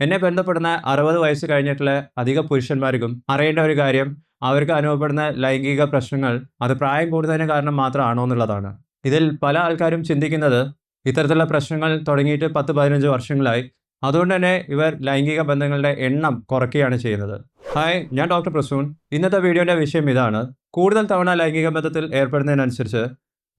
എന്നെ ബന്ധപ്പെടുന്ന അറുപത് വയസ്സ് കഴിഞ്ഞിട്ടുള്ള അധിക പുരുഷന്മാർക്കും അറിയേണ്ട ഒരു കാര്യം അവർക്ക് അനുഭവപ്പെടുന്ന ലൈംഗിക പ്രശ്നങ്ങൾ അത് പ്രായം കൂടുന്നതിന് കാരണം മാത്രമാണോ എന്നുള്ളതാണ്. ഇതിൽ പല ആൾക്കാരും ചിന്തിക്കുന്നത് ഇത്തരത്തിലുള്ള പ്രശ്നങ്ങൾ തുടങ്ങിയിട്ട് പത്ത് പതിനഞ്ച് വർഷങ്ങളായി. അതുകൊണ്ട് തന്നെ ഇവർ ലൈംഗിക ബന്ധങ്ങളുടെ എണ്ണം കുറയ്ക്കുകയാണ് ചെയ്യുന്നത്. ഹായ് ഞാൻ ഡോക്ടർ പ്രസൂൺ. ഇന്നത്തെ വീഡിയോയുടെ വിഷയം ഇതാണ്. കൂടുതൽ തവണ ലൈംഗിക ബന്ധത്തിൽ ഏർപ്പെടുന്നതിനനുസരിച്ച്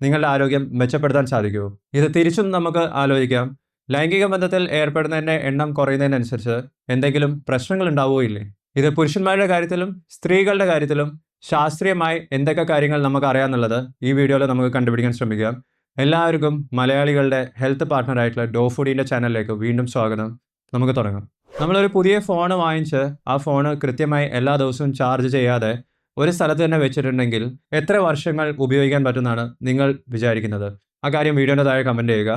നിങ്ങളുടെ ആരോഗ്യം മെച്ചപ്പെടുത്താൻ സാധിക്കുമോ? ഇത് തിരിച്ചും നമുക്ക് ആലോചിക്കാം. ലൈംഗിക ബന്ധത്തിൽ ഏർപ്പെടുന്നതിന്റെ എണ്ണം കുറയുന്നതിനനുസരിച്ച് എന്തെങ്കിലും പ്രശ്നങ്ങൾ ഉണ്ടാവുകയോ ഇല്ലേ? ഇത് പുരുഷന്മാരുടെ കാര്യത്തിലും സ്ത്രീകളുടെ കാര്യത്തിലും ശാസ്ത്രീയമായി എന്തൊക്കെ കാര്യങ്ങൾ നമുക്ക് അറിയാമെന്നുള്ളത് ഈ വീഡിയോയിൽ നമുക്ക് കണ്ടുപിടിക്കാൻ ശ്രമിക്കാം. എല്ലാവർക്കും മലയാളികളുടെ ഹെൽത്ത് പാർട്ട്ണറായിട്ടുള്ള ഡോ ഫുഡിന്റെ ചാനലിലേക്ക് വീണ്ടും സ്വാഗതം. നമുക്ക് തുടങ്ങാം. നമ്മളൊരു പുതിയ ഫോൺ വാങ്ങിച്ച് ആ ഫോൺ കൃത്യമായി എല്ലാ ദിവസവും ചാർജ് ചെയ്യാതെ ഒരു സ്ഥലത്ത് തന്നെ വെച്ചിട്ടുണ്ടെങ്കിൽ എത്ര വർഷങ്ങൾ ഉപയോഗിക്കാൻ പറ്റുമെന്നാണ് നിങ്ങൾ വിചാരിക്കുന്നത്. ആ കാര്യം വീഡിയോന്റെ താഴെ കമന്റ് ചെയ്യുക.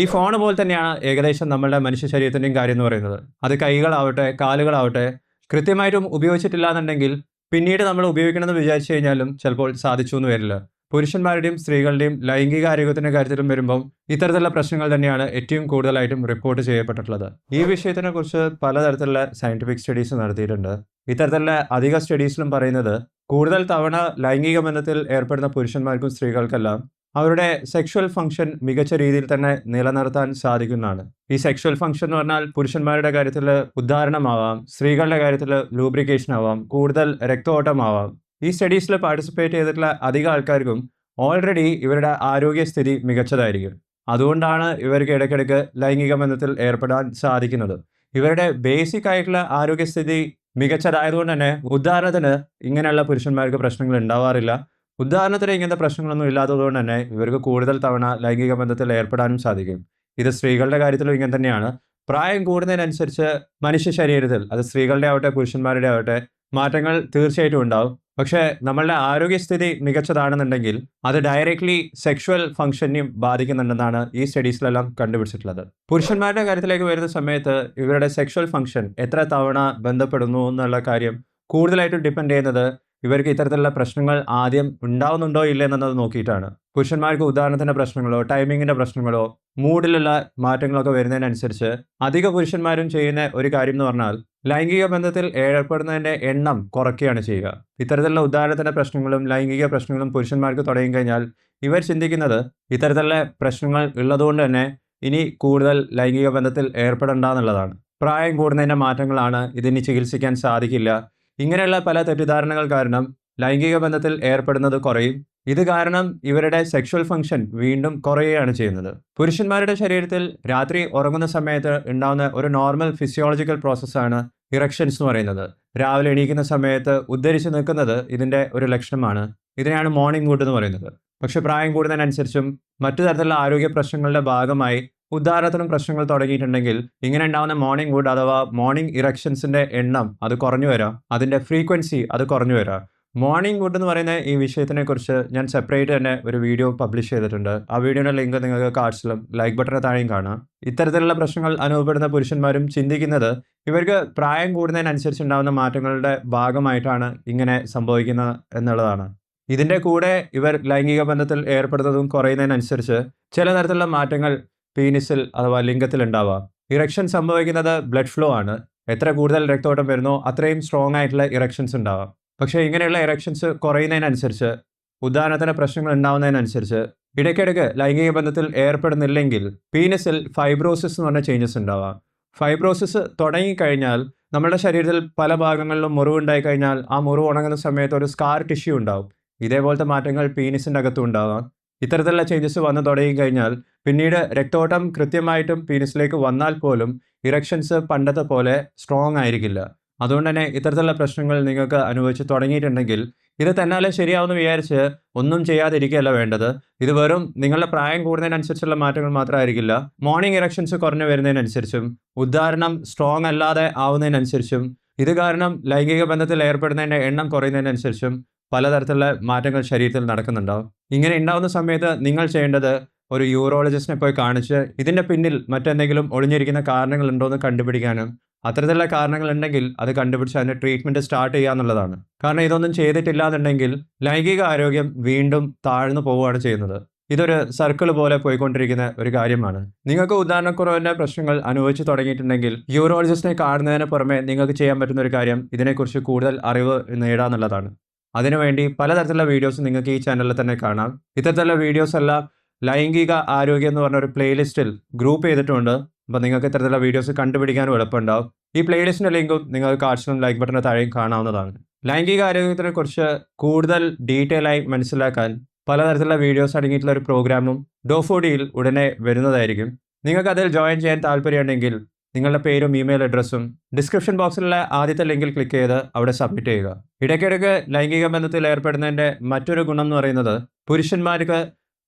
ഈ ഫോൺ പോലെ തന്നെയാണ് ഏകദേശം നമ്മളുടെ മനുഷ്യ ശരീരത്തിന്റെയും കാര്യം എന്ന് പറയുന്നത്. അത് കൈകളാവട്ടെ കാലുകളാവട്ടെ കൃത്യമായിട്ടും ഉപയോഗിച്ചിട്ടില്ല എന്നുണ്ടെങ്കിൽ പിന്നീട് നമ്മൾ ഉപയോഗിക്കണമെന്ന് വിചാരിച്ചു കഴിഞ്ഞാലും ചിലപ്പോൾ സാധിച്ചു എന്ന് വരില്ല. പുരുഷന്മാരുടെയും സ്ത്രീകളുടെയും ലൈംഗിക ആരോഗ്യത്തിന്റെ കാര്യത്തിലും വരുമ്പം ഇത്തരത്തിലുള്ള പ്രശ്നങ്ങൾ തന്നെയാണ് ഏറ്റവും കൂടുതലായിട്ടും റിപ്പോർട്ട് ചെയ്യപ്പെട്ടിട്ടുള്ളത്. ഈ വിഷയത്തിനെ കുറിച്ച് പലതരത്തിലുള്ള സയന്റിഫിക് സ്റ്റഡീസ് നടത്തിയിട്ടുണ്ട്. ഇത്തരത്തിലുള്ള അധിക സ്റ്റഡീസിലും പറയുന്നത് കൂടുതൽ തവണ ലൈംഗിക ബന്ധത്തിൽ ഏർപ്പെടുന്ന പുരുഷന്മാർക്കും സ്ത്രീകൾക്കെല്ലാം അവരുടെ സെക്ഷൽ ഫംഗ്ഷൻ മികച്ച രീതിയിൽ തന്നെ നിലനിർത്താൻ സാധിക്കുന്നതാണ്. ഈ സെക്ഷൽ ഫംഗ്ഷൻ എന്ന് പറഞ്ഞാൽ പുരുഷന്മാരുടെ കാര്യത്തിൽ ഉദ്ധാരണമാവാം സ്ത്രീകളുടെ കാര്യത്തിൽ ലൂബ്രിക്കേഷൻ ആവാം കൂടുതൽ രക്തോട്ടമാവാം ഈ സ്റ്റഡീസിൽ പാർട്ടിസിപ്പേറ്റ് ചെയ്തിട്ടുള്ള അധിക ആൾക്കാർക്കും ഓൾറെഡി ഇവരുടെ ആരോഗ്യസ്ഥിതി മികച്ചതായിരിക്കും. അതുകൊണ്ടാണ് ഇവർക്ക് ഇടയ്ക്കിടയ്ക്ക് ലൈംഗിക ബന്ധത്തിൽ ഏർപ്പെടാൻ സാധിക്കുന്നത്. ഇവരുടെ ബേസിക് ആയിട്ടുള്ള ആരോഗ്യസ്ഥിതി മികച്ചതായതുകൊണ്ട് തന്നെ ഉദാഹരണത്തിന് ഇങ്ങനെയുള്ള പുരുഷന്മാർക്ക് പ്രശ്നങ്ങൾ ഉണ്ടാവാറില്ല. ഉദാഹരണത്തിന് ഇങ്ങനത്തെ പ്രശ്നങ്ങളൊന്നും ഇല്ലാത്തതുകൊണ്ട് തന്നെ ഇവർക്ക് കൂടുതൽ തവണ ലൈംഗിക ബന്ധത്തിൽ ഏർപ്പെടാനും സാധിക്കും. ഇത് സ്ത്രീകളുടെ കാര്യത്തിലും ഇങ്ങനെ തന്നെയാണ്. പ്രായം കൂടുന്നതിനനുസരിച്ച് മനുഷ്യ ശരീരത്തിൽ അത് സ്ത്രീകളുടെ ആവട്ടെ പുരുഷന്മാരുടെ ആവട്ടെ മാറ്റങ്ങൾ തീർച്ചയായിട്ടും ഉണ്ടാവും. പക്ഷേ നമ്മളുടെ ആരോഗ്യസ്ഥിതി മികച്ചതാണെന്നുണ്ടെങ്കിൽ അത് ഡയറക്ട്ലി സെക്ഷുവൽ ഫംഗ്ഷനെയും ബാധിക്കുന്നുണ്ടെന്നാണ് ഈ സ്റ്റഡീസിലെല്ലാം കണ്ടുപിടിച്ചിട്ടുള്ളത്. പുരുഷന്മാരുടെ കാര്യത്തിലേക്ക് വരുന്ന സമയത്ത് ഇവരുടെ സെക്ഷുവൽ ഫംഗ്ഷൻ എത്ര തവണ ബന്ധപ്പെടുന്നു എന്നുള്ള കാര്യം കൂടുതലായിട്ടും ഡിപ്പെൻഡ് ചെയ്യുന്നത് ഇവർക്ക് ഇത്തരത്തിലുള്ള പ്രശ്നങ്ങൾ ആദ്യം ഉണ്ടാവുന്നുണ്ടോ ഇല്ല എന്നത് നോക്കിയിട്ടാണ്. പുരുഷന്മാർക്ക് ഉദാഹരണത്തിന്റെ പ്രശ്നങ്ങളോ ടൈമിങ്ങിന്റെ പ്രശ്നങ്ങളോ മൂഡിലുള്ള മാറ്റങ്ങളൊക്കെ വരുന്നതിനനുസരിച്ച് അധിക പുരുഷന്മാരും ചെയ്യുന്ന ഒരു കാര്യം എന്ന് പറഞ്ഞാൽ ലൈംഗിക ബന്ധത്തിൽ ഏർപ്പെടുന്നതിന്റെ എണ്ണം കുറയ്ക്കുകയാണ് ചെയ്യുക. ഇത്തരത്തിലുള്ള ഉദാഹരണത്തിന്റെ പ്രശ്നങ്ങളും ലൈംഗിക പ്രശ്നങ്ങളും പുരുഷന്മാർക്ക് തുടങ്ങി കഴിഞ്ഞാൽ ഇവർ ചിന്തിക്കുന്നത് ഇത്തരത്തിലുള്ള പ്രശ്നങ്ങൾ ഉള്ളതുകൊണ്ട് തന്നെ ഇനി കൂടുതൽ ലൈംഗിക ബന്ധത്തിൽ ഏർപ്പെടേണ്ട എന്നുള്ളതാണ്. പ്രായം കൂടുന്നതിന്റെ മാറ്റങ്ങളാണ് ഇതിന് ചികിത്സിക്കാൻ സാധിക്കില്ല. ഇങ്ങനെയുള്ള പല തെറ്റിദ്ധാരണകൾ കാരണം ലൈംഗിക ബന്ധത്തിൽ ഏർപ്പെടുന്നത് കുറയും. ഇത് കാരണം ഇവരുടെ സെക്ഷൽ ഫംഗ്ഷൻ വീണ്ടും കുറയുകയാണ് ചെയ്യുന്നത്. പുരുഷന്മാരുടെ ശരീരത്തിൽ രാത്രി ഉറങ്ങുന്ന സമയത്ത് ഉണ്ടാകുന്ന ഒരു നോർമൽ ഫിസിയോളജിക്കൽ പ്രോസസ്സാണ് ഇറക്ഷൻസ് എന്ന് പറയുന്നത്. രാവിലെ എണീക്കുന്ന സമയത്ത് ഉദ്ധരിച്ച് നിൽക്കുന്നത് ഇതിന്റെ ഒരു ലക്ഷണമാണ്. ഇതിനെയാണ് മോർണിംഗ് ഗുഡ് എന്ന് പറയുന്നത്. പക്ഷേ പ്രായം കൂടുന്നതിനനുസരിച്ചും മറ്റു തരത്തിലുള്ള ആരോഗ്യ പ്രശ്നങ്ങളുടെ ഭാഗമായി ഉദാഹരണത്തിനും പ്രശ്നങ്ങൾ തുടങ്ങിയിട്ടുണ്ടെങ്കിൽ ഇങ്ങനെ ഉണ്ടാകുന്ന മോർണിംഗ് വുഡ് അഥവാ മോർണിംഗ് ഇറക്ഷൻസിന്റെ എണ്ണം അത് കുറഞ്ഞു വരാം. അതിന്റെ ഫ്രീക്വൻസി അത് കുറഞ്ഞു വരാം. മോർണിംഗ് വുഡ് എന്ന് പറയുന്ന ഈ വിഷയത്തിനെ കുറിച്ച് ഞാൻ സെപ്പറേറ്റ് തന്നെ ഒരു വീഡിയോ പബ്ലിഷ് ചെയ്തിട്ടുണ്ട്. ആ വീഡിയോയുടെ ലിങ്ക് നിങ്ങൾക്ക് കാർഡ്സിലും ലൈക്ക് ബട്ടൺ താഴെയും കാണാം. ഇത്തരത്തിലുള്ള പ്രശ്നങ്ങൾ അനുഭവപ്പെടുന്ന പുരുഷന്മാരും ചിന്തിക്കുന്നത് ഇവർക്ക് പ്രായം കൂടുന്നതിനനുസരിച്ച് ഉണ്ടാകുന്ന മാറ്റങ്ങളുടെ ഭാഗമായിട്ടാണ് ഇങ്ങനെ സംഭവിക്കുന്നത് എന്നുള്ളതാണ്. ഇതിന്റെ കൂടെ ഇവർ ലൈംഗിക ബന്ധത്തിൽ ഏർപ്പെടുന്നതും കുറയുന്നതിനനുസരിച്ച് ചില തരത്തിലുള്ള മാറ്റങ്ങൾ പീനിസിൽ അഥവാ ലിംഗത്തിൽ ഉണ്ടാവാം ഇറക്ഷൻ സംഭവിക്കുന്നത് ബ്ലഡ് ഫ്ലോ ആണ്. എത്ര കൂടുതൽ രക്തോട്ടം വരുന്നോ അത്രയും സ്ട്രോങ് ആയിട്ടുള്ള ഇറക്ഷൻസ് ഉണ്ടാവാം. പക്ഷേ ഇങ്ങനെയുള്ള ഇറക്ഷൻസ് കുറയുന്നതിനനുസരിച്ച് ഉദാഹരണത്തിന് പ്രശ്നങ്ങൾ ഉണ്ടാവുന്നതിനനുസരിച്ച് ഇടയ്ക്കിടയ്ക്ക് ലൈംഗിക ബന്ധത്തിൽ ഏർപ്പെടുന്നില്ലെങ്കിൽ പീനസിൽ ഫൈബ്രോസിസ് എന്ന് പറഞ്ഞ ചേഞ്ചസ് ഉണ്ടാവാം. ഫൈബ്രോസിസ് തുടങ്ങിക്കഴിഞ്ഞാൽ നമ്മുടെ ശരീരത്തിൽ പല ഭാഗങ്ങളിലും മുറിവുണ്ടായി കഴിഞ്ഞാൽ ആ മുറിവ് ഉണങ്ങുന്ന സമയത്ത് ഒരു സ്കാർ ടിഷ്യൂ ഉണ്ടാവും. ഇതേപോലത്തെ മാറ്റങ്ങൾ പീനിസിന്റെ അകത്തും ഉണ്ടാവാം. ഇത്തരത്തിലുള്ള ചേഞ്ചസ് വന്നു തുടങ്ങി കഴിഞ്ഞാൽ പിന്നീട് രക്തോട്ടം കൃത്യമായിട്ടും പീനിസിലേക്ക് വന്നാൽ പോലും ഇറക്ഷൻസ് പണ്ടത്തെ പോലെ സ്ട്രോങ് ആയിരിക്കില്ല. അതുകൊണ്ട് തന്നെ ഇത്തരത്തിലുള്ള പ്രശ്നങ്ങൾ നിങ്ങൾക്ക് അനുഭവിച്ച് തുടങ്ങിയിട്ടുണ്ടെങ്കിൽ ഇത് തന്നാലെ ശരിയാവുമെന്ന് വിചാരിച്ച് ഒന്നും ചെയ്യാതിരിക്കുകയല്ല വേണ്ടത്. ഇത് വെറും നിങ്ങളുടെ പ്രായം കൂടുന്നതിനനുസരിച്ചുള്ള മാറ്റങ്ങൾ മാത്രമായിരിക്കില്ല. മോർണിംഗ് ഇറക്ഷൻസ് കുറഞ്ഞു വരുന്നതിനനുസരിച്ചും ഉദാഹരണം സ്ട്രോങ് അല്ലാതെ ആവുന്നതിനനുസരിച്ചും ഇത് കാരണം ലൈംഗിക ബന്ധത്തിൽ ഏർപ്പെടുന്നതിന്റെ എണ്ണം കുറയുന്നതിനനുസരിച്ചും പലതരത്തിലുള്ള മാറ്റങ്ങൾ ശരീരത്തിൽ നടക്കുന്നുണ്ടാവും. ഇങ്ങനെ ഉണ്ടാവുന്ന സമയത്ത് നിങ്ങൾ ചെയ്യേണ്ടത് ഒരു യൂറോളജിസ്റ്റിനെ പോയി കാണിച്ച് ഇതിന്റെ പിന്നിൽ മറ്റെന്തെങ്കിലും ഒളിഞ്ഞിരിക്കുന്ന കാരണങ്ങൾ ഉണ്ടോ എന്ന് കണ്ടുപിടിക്കാനും അത്തരത്തിലുള്ള കാരണങ്ങൾ ഉണ്ടെങ്കിൽ അത് കണ്ടുപിടിച്ച് അതിന്റെ ട്രീറ്റ്മെന്റ് സ്റ്റാർട്ട് ചെയ്യുക എന്നുള്ളതാണ്. കാരണം ഇതൊന്നും ചെയ്തിട്ടില്ല എന്നുണ്ടെങ്കിൽ ലൈംഗിക ആരോഗ്യം വീണ്ടും താഴ്ന്നു പോവുകയാണ് ചെയ്യുന്നത്. ഇതൊരു സർക്കിൾ പോലെ പോയിക്കൊണ്ടിരിക്കുന്ന ഒരു കാര്യമാണ്. നിങ്ങൾക്ക് ഉദാഹരണക്കുറവിന്റെ പ്രശ്നങ്ങൾ അനുഭവിച്ചു തുടങ്ങിയിട്ടുണ്ടെങ്കിൽ യൂറോളജിസ്റ്റിനെ കാണുന്നതിന് പുറമെ നിങ്ങൾക്ക് ചെയ്യാൻ പറ്റുന്ന ഒരു കാര്യം ഇതിനെക്കുറിച്ച് കൂടുതൽ അറിവ് നേടാന്നുള്ളതാണ് അതിനുവേണ്ടി പലതരത്തിലുള്ള വീഡിയോസ് നിങ്ങൾക്ക് ഈ ചാനലിൽ തന്നെ കാണാം. ഇത്തരത്തിലുള്ള വീഡിയോസ് എല്ലാം ലൈംഗിക ആരോഗ്യം എന്ന് പറഞ്ഞ ഒരു പ്ലേലിസ്റ്റിൽ ഗ്രൂപ്പ് ചെയ്തിട്ടുണ്ട്. അപ്പോൾ നിങ്ങൾക്ക് ഇത്തരത്തിലുള്ള വീഡിയോസ് കണ്ടുപിടിക്കാനും എളുപ്പമുണ്ടാവും. ഈ പ്ലേലിസ്റ്റിന്റെ ലിങ്കും നിങ്ങൾക്ക് കാർഡ്സിലും ലൈക്ക് ബട്ടന്റെ താഴെയും കാണാവുന്നതാണ്. ലൈംഗിക ആരോഗ്യത്തിനെ കുറിച്ച് കൂടുതൽ ഡീറ്റെയിൽ ആയി മനസ്സിലാക്കാൻ പലതരത്തിലുള്ള വീഡിയോസ് അടങ്ങിയിട്ടുള്ള ഒരു പ്രോഗ്രാമും ഡോഫോഡിയിൽ ഉടനെ വരുന്നതായിരിക്കും. നിങ്ങൾക്ക് അതിൽ ജോയിൻ ചെയ്യാൻ താല്പര്യമുണ്ടെങ്കിൽ നിങ്ങളുടെ പേരും ഇമെയിൽ അഡ്രസ്സും ഡിസ്ക്രിപ്ഷൻ ബോക്സിലുള്ള ആദ്യത്തെ ലിങ്കിൽ ക്ലിക്ക് ചെയ്ത് അവിടെ സബ്മിറ്റ് ചെയ്യുക. ഇടയ്ക്കിടയ്ക്ക് ലൈംഗിക ബന്ധത്തിൽ ഏർപ്പെടുന്നതിന്റെ മറ്റൊരു ഗുണം എന്ന് പറയുന്നത് പുരുഷന്മാർക്ക്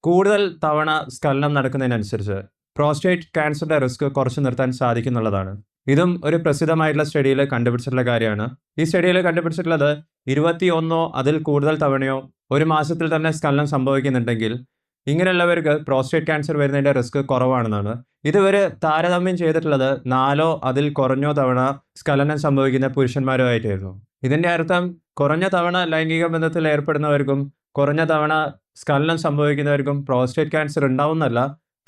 കൂടുതൽ തവണ സ്കലനം നടക്കുന്നതിനനുസരിച്ച് പ്രോസ്റ്റേറ്റ് ക്യാൻസറിന്റെ റിസ്ക് കുറച്ച് നിർത്താൻ സാധിക്കുന്നുള്ളതാണ്. ഇതും ഒരു പ്രസിദ്ധമായിട്ടുള്ള സ്റ്റഡിയിൽ കണ്ടുപിടിച്ചിട്ടുള്ള കാര്യമാണ്. ഈ സ്റ്റഡിയിൽ കണ്ടുപിടിച്ചിട്ടുള്ളത് ഇരുപത്തി ഒന്നോ അതിൽ കൂടുതൽ തവണയോ ഒരു മാസത്തിൽ തന്നെ സ്കലനം സംഭവിക്കുന്നുണ്ടെങ്കിൽ ഇങ്ങനെയുള്ളവർക്ക് പ്രോസ്റ്റേറ്റ് ക്യാൻസർ വരുന്നതിന്റെ റിസ്ക് കുറവാണെന്നാണ്. ഇതുവരെ താരതമ്യം ചെയ്തിട്ടുള്ളത് നാലോ അതിൽ കുറഞ്ഞോ തവണ സ്ഖലനം സംഭവിക്കുന്ന പുരുഷന്മാരുമായിട്ടായിരുന്നു. ഇതിന്റെ അർത്ഥം കുറഞ്ഞ തവണ ലൈംഗിക ബന്ധത്തിൽ ഏർപ്പെടുന്നവർക്കും കുറഞ്ഞ തവണ സ്ഖലനം സംഭവിക്കുന്നവർക്കും പ്രോസ്റ്റേറ്റ് ക്യാൻസർ ഉണ്ടാവുന്നല്ല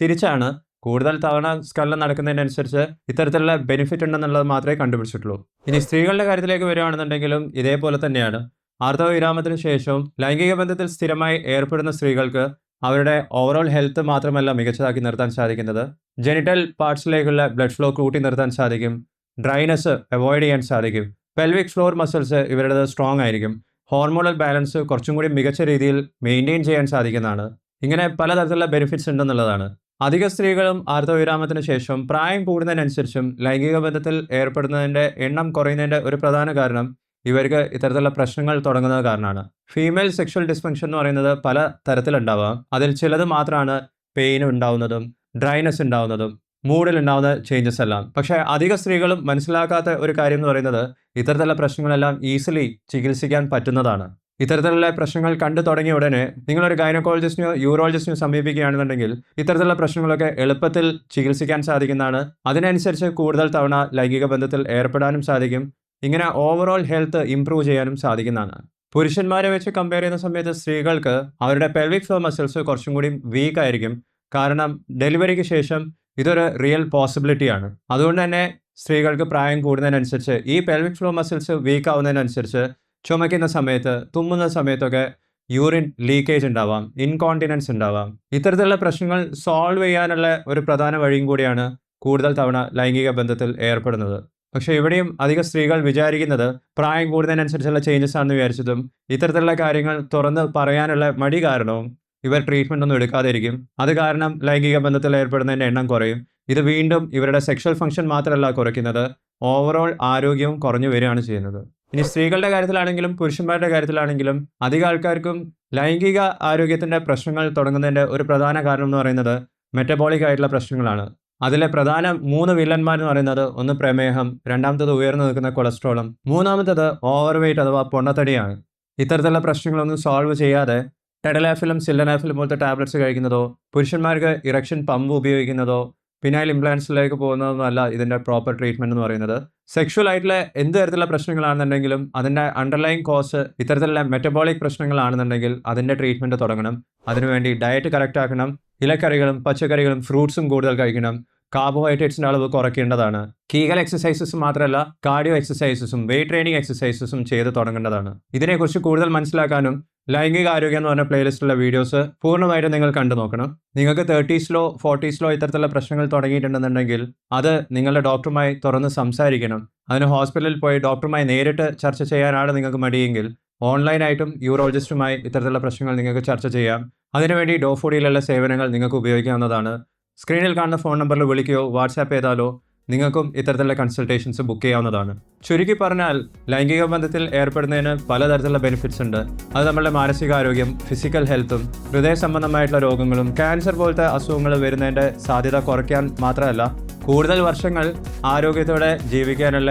തിരിച്ചാണ് കൂടുതൽ തവണ സ്കലനം നടക്കുന്നതിനനുസരിച്ച് ഇത്തരത്തിലുള്ള ബെനിഫിറ്റ് ഉണ്ടെന്നുള്ളത് മാത്രമേ കണ്ടുപിടിച്ചിട്ടുള്ളൂ. ഇനി സ്ത്രീകളുടെ കാര്യത്തിലേക്ക് വരികയാണെന്നുണ്ടെങ്കിലും ഇതേപോലെ തന്നെയാണ്. ആർത്തവ വിരാമത്തിന് ശേഷവും ലൈംഗിക ബന്ധത്തിൽ സ്ഥിരമായി ഏർപ്പെടുന്ന സ്ത്രീകൾക്ക് അവരുടെ ഓവറോൾ ഹെൽത്ത് മാത്രമല്ല മികച്ചതാക്കി നിർത്താൻ സാധിക്കുന്നത്. ജെനിറ്റൽ പാർട്സിലേക്കുള്ള ബ്ലഡ് ഫ്ലോ കൂട്ടി നിർത്താൻ സാധിക്കും. ഡ്രൈനസ് അവോയ്ഡ് ചെയ്യാൻ സാധിക്കും. പെൽവിക് ഫ്ലോർ മസിൽസ് ഇവരുടേത് സ്ട്രോങ് ആയിരിക്കും. ഹോർമോണൽ ബാലൻസ് കുറച്ചും കൂടി മികച്ച രീതിയിൽ മെയിന്റെയിൻ ചെയ്യാൻ സാധിക്കുന്നതാണ്. ഇങ്ങനെ പലതരത്തിലുള്ള ബെനിഫിറ്റ്സ് ഉണ്ടെന്നുള്ളതാണ്. അധിക സ്ത്രീകളും ആർത്തവിരാമത്തിന് ശേഷം പ്രായം കൂടുന്നതിനനുസരിച്ചും ലൈംഗിക ബന്ധത്തിൽ ഏർപ്പെടുന്നതിന്റെ എണ്ണം കുറയുന്നതിന്റെ ഒരു പ്രധാന കാരണം ഇവർക്ക് ഇത്തരത്തിലുള്ള പ്രശ്നങ്ങൾ തുടങ്ങുന്നത് കാരണമാണ്. ഫീമെയിൽ സെക്ഷൽ ഡിസ്ഫങ്ഷൻ എന്ന് പറയുന്നത് പല തരത്തിലുണ്ടാവാം. അതിൽ ചിലത് മാത്രമാണ് പെയിൻ ഉണ്ടാവുന്നതും ഡ്രൈനസ് ഉണ്ടാവുന്നതും മൂഡിൽ ഉണ്ടാവുന്ന ചേഞ്ചസ് എല്ലാം. പക്ഷേ അധിക സ്ത്രീകളും മനസ്സിലാക്കാത്ത ഒരു കാര്യം എന്ന് പറയുന്നത് ഇത്തരത്തിലുള്ള പ്രശ്നങ്ങളെല്ലാം ഈസിലി ചികിത്സിക്കാൻ പറ്റുന്നതാണ്. ഇത്തരത്തിലുള്ള പ്രശ്നങ്ങൾ കണ്ടു തുടങ്ങിയ ഉടനെ നിങ്ങളൊരു ഗൈനക്കോളജിസ്റ്റിനോ യൂറോളജിസ്റ്റിനോ സമീപിക്കുകയാണെന്നുണ്ടെങ്കിൽ ഇത്തരത്തിലുള്ള പ്രശ്നങ്ങളൊക്കെ എളുപ്പത്തിൽ ചികിത്സിക്കാൻ സാധിക്കുന്നതാണ്. അതിനനുസരിച്ച് കൂടുതൽ തവണ ലൈംഗിക ബന്ധത്തിൽ ഏർപ്പെടാനും സാധിക്കും. ഇങ്ങനെ ഓവറോൾ ഹെൽത്ത് ഇംപ്രൂവ് ചെയ്യാനും സാധിക്കുന്നതാണ്. പുരുഷന്മാരെ വെച്ച് കമ്പയർ ചെയ്യുന്ന സമയത്ത് സ്ത്രീകൾക്ക് അവരുടെ പെൽവിക് ഫ്ലോ മസിൽസ് കുറച്ചും കൂടി വീക്ക് ആയിരിക്കും. കാരണം ഡെലിവറിക്ക് ശേഷം ഇതൊരു റിയൽ പോസിബിലിറ്റിയാണ് അതുകൊണ്ട് തന്നെ സ്ത്രീകൾക്ക് പ്രായം കൂടുന്നതിനനുസരിച്ച് ഈ പെൽവിക് ഫ്ലോ മസിൽസ് വീക്ക് ആവുന്നതിനനുസരിച്ച് ചുമയ്ക്കുന്ന സമയത്ത് തുമ്മുന്ന സമയത്തൊക്കെ യൂറിൻ ലീക്കേജ് ഉണ്ടാവാം ഇൻകോണ്ടിനൻസ് ഉണ്ടാവാം. ഇത്തരത്തിലുള്ള പ്രശ്നങ്ങൾ സോൾവ് ചെയ്യാനുള്ള ഒരു പ്രധാന വഴിയും കൂടിയാണ് കൂടുതൽ തവണ ലൈംഗിക ബന്ധത്തിൽ ഏർപ്പെടുന്നത്. പക്ഷേ ഇവിടെയും അധിക സ്ത്രീകൾ വിചാരിക്കുന്നത് പ്രായം കൂടുന്നതിനനുസരിച്ചുള്ള ചേഞ്ചസ് ആണെന്ന് വിചാരിച്ചതും ഇത്തരത്തിലുള്ള കാര്യങ്ങൾ തുറന്ന് പറയാനുള്ള മടി കാരണവും ഇവർ ട്രീറ്റ്മെന്റ് ഒന്നും എടുക്കാതിരിക്കും. അത് കാരണം ലൈംഗിക ബന്ധത്തിൽ ഏർപ്പെടുന്നതിന്റെ എണ്ണം കുറയും. ഇത് വീണ്ടും ഇവരുടെ സെക്ഷൽ ഫംഗ്ഷൻ മാത്രമല്ല കുറയ്ക്കുന്നത്. ഓവറോൾ ആരോഗ്യവും കുറഞ്ഞു വരികയാണ് ചെയ്യുന്നത്. ഇനി സ്ത്രീകളുടെ കാര്യത്തിലാണെങ്കിലും പുരുഷന്മാരുടെ കാര്യത്തിലാണെങ്കിലും അധിക ആൾക്കാർക്കും ലൈംഗിക ആരോഗ്യത്തിന്റെ പ്രശ്നങ്ങൾ തുടങ്ങുന്നതിന്റെ ഒരു പ്രധാന കാരണം എന്ന് പറയുന്നത് മെറ്റബോളിക് ആയിട്ടുള്ള പ്രശ്നങ്ങളാണ്. അതിലെ പ്രധാന മൂന്ന് വില്ലന്മാർ എന്ന് പറയുന്നത് ഒന്ന് പ്രമേഹം രണ്ടാമത്തത് ഉയർന്നു നിൽക്കുന്ന കൊളസ്ട്രോളും മൂന്നാമത്തത് ഓവർ വെയ്റ്റ് അഥവാ പൊണ്ണത്തടിയാണ്. ഇത്തരത്തിലുള്ള പ്രശ്നങ്ങളൊന്നും സോൾവ് ചെയ്യാതെ ടെഡലാഫിലും സില്ലനാഫിലും പോലത്തെ ടാബ്ലറ്റ്സ് കഴിക്കുന്നതോ പുരുഷന്മാർക്ക് ഇറക്ഷൻ പമ്പ് ഉപയോഗിക്കുന്നതോ പിന്നൈൽ ഇംപ്ലാൻസിലേക്ക് പോകുന്നതൊന്നുമല്ല ഇതിന്റെ പ്രോപ്പർ ട്രീറ്റ്മെന്റ് എന്ന് പറയുന്നത്. സെക്ഷൽ ആയിട്ടുള്ള എന്ത് തരത്തിലുള്ള പ്രശ്നങ്ങളാണെന്നുണ്ടെങ്കിലും അതിന്റെ അണ്ടർലൈൻ കോസ് ഇത്തരത്തിലുള്ള മെറ്റബോളിക് പ്രശ്നങ്ങളാണെന്നുണ്ടെങ്കിൽ അതിന്റെ ട്രീറ്റ്മെന്റ് തുടങ്ങണം. അതിനുവേണ്ടി ഡയറ്റ് കറക്റ്റ് ആക്കണം. ഇലക്കറികളും പച്ചക്കറികളും ഫ്രൂട്ട്സും കൂടുതൽ കഴിക്കണം. കാർബോഹൈഡ്രേറ്റ്സിന്റെ അളവ് കുറയ്ക്കേണ്ടതാണ്. കീഗൽ എക്സസൈസസ് മാത്രമല്ല കാർഡിയോ എക്സസൈസസും വെയിറ്റ് ട്രെയിനിങ് എക്സസൈസസും ചെയ്ത് തുടങ്ങേണ്ടതാണ്. ഇതിനെക്കുറിച്ച് കൂടുതൽ മനസ്സിലാക്കാനും ലൈംഗിക ആരോഗ്യം എന്ന് പറഞ്ഞ പ്ലേലിസ്റ്റിലുള്ള വീഡിയോസ് പൂർണമായിട്ടും നിങ്ങൾ കണ്ടു നോക്കണം. നിങ്ങൾക്ക് തേർട്ടീസിലോ ഫോർട്ടീസിലോ ഇത്തരത്തിലുള്ള പ്രശ്നങ്ങൾ തുടങ്ങിയിട്ടുണ്ടെന്നുണ്ടെങ്കിൽ അത് നിങ്ങളുടെ ഡോക്ടറുമായി തുറന്ന് സംസാരിക്കണം. അതിന് ഹോസ്പിറ്റലിൽ പോയി ഡോക്ടറുമായി നേരിട്ട് ചർച്ച ചെയ്യാനാണ് നിങ്ങൾക്ക് മടിയെങ്കിൽ ഓൺലൈനായിട്ടും യൂറോളജിസ്റ്റുമായി ഇത്തരത്തിലുള്ള പ്രശ്നങ്ങൾ നിങ്ങൾക്ക് ചർച്ച ചെയ്യാം. അതിനുവേണ്ടി ഡോഫോഡിയിലുള്ള സേവനങ്ങൾ നിങ്ങൾക്ക് ഉപയോഗിക്കാവുന്നതാണ്. സ്ക്രീനിൽ കാണുന്ന ഫോൺ നമ്പറിൽ വിളിക്കുകയോ വാട്സാപ്പ് ചെയ്താലോ നിങ്ങൾക്കും ഇത്തരത്തിലുള്ള കൺസൾട്ടേഷൻസ് ബുക്ക് ചെയ്യാവുന്നതാണ്. ചുരുക്കി പറഞ്ഞാൽ ലൈംഗിക ബന്ധത്തിൽ ഏർപ്പെടുന്നതിന് പലതരത്തിലുള്ള ബെനിഫിറ്റ്സ് ഉണ്ട്. അത് നമ്മളുടെ മാനസികാരോഗ്യം ഫിസിക്കൽ ഹെൽത്തും ഹൃദയ സംബന്ധമായിട്ടുള്ള രോഗങ്ങളും ക്യാൻസർ പോലത്തെ അസുഖങ്ങൾ വരുന്നതിന്റെ സാധ്യത കുറയ്ക്കാൻ മാത്രമല്ല കൂടുതൽ വർഷങ്ങൾ ആരോഗ്യത്തോടെ ജീവിക്കാനുള്ള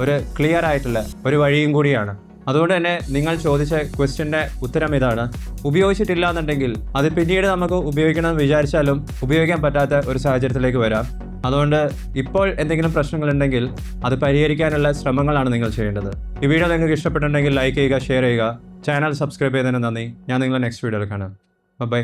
ഒരു ക്ലിയർ ആയിട്ടുള്ള ഒരു വഴിയും കൂടിയാണ്. അതുകൊണ്ട് തന്നെ നിങ്ങൾ ചോദിച്ച ക്വസ്റ്റ്യന്റെ ഉത്തരം ഇതാണ്. ഉപയോഗിച്ചിട്ടില്ല എന്നുണ്ടെങ്കിൽ അത് പിന്നീട് നമുക്ക് ഉപയോഗിക്കണമെന്ന് വിചാരിച്ചാലും ഉപയോഗിക്കാൻ പറ്റാത്ത ഒരു സാഹചര്യത്തിലേക്ക് വരാം. അതുകൊണ്ട് ഇപ്പോൾ എന്തെങ്കിലും പ്രശ്നങ്ങളുണ്ടെങ്കിൽ അത് പരിഹരിക്കാനുള്ള ശ്രമങ്ങളാണ് നിങ്ങൾ ചെയ്യേണ്ടത്. ഈ വീഡിയോ നിങ്ങൾക്ക് ഇഷ്ടപ്പെട്ടിട്ടുണ്ടെങ്കിൽ ലൈക്ക് ചെയ്യുക ഷെയർ ചെയ്യുക. ചാനൽ സബ്സ്ക്രൈബ് ചെയ്തതിന് നന്ദി. ഞാൻ നിങ്ങളെ നെക്സ്റ്റ് വീഡിയോയിൽ കാണാം. ബൈ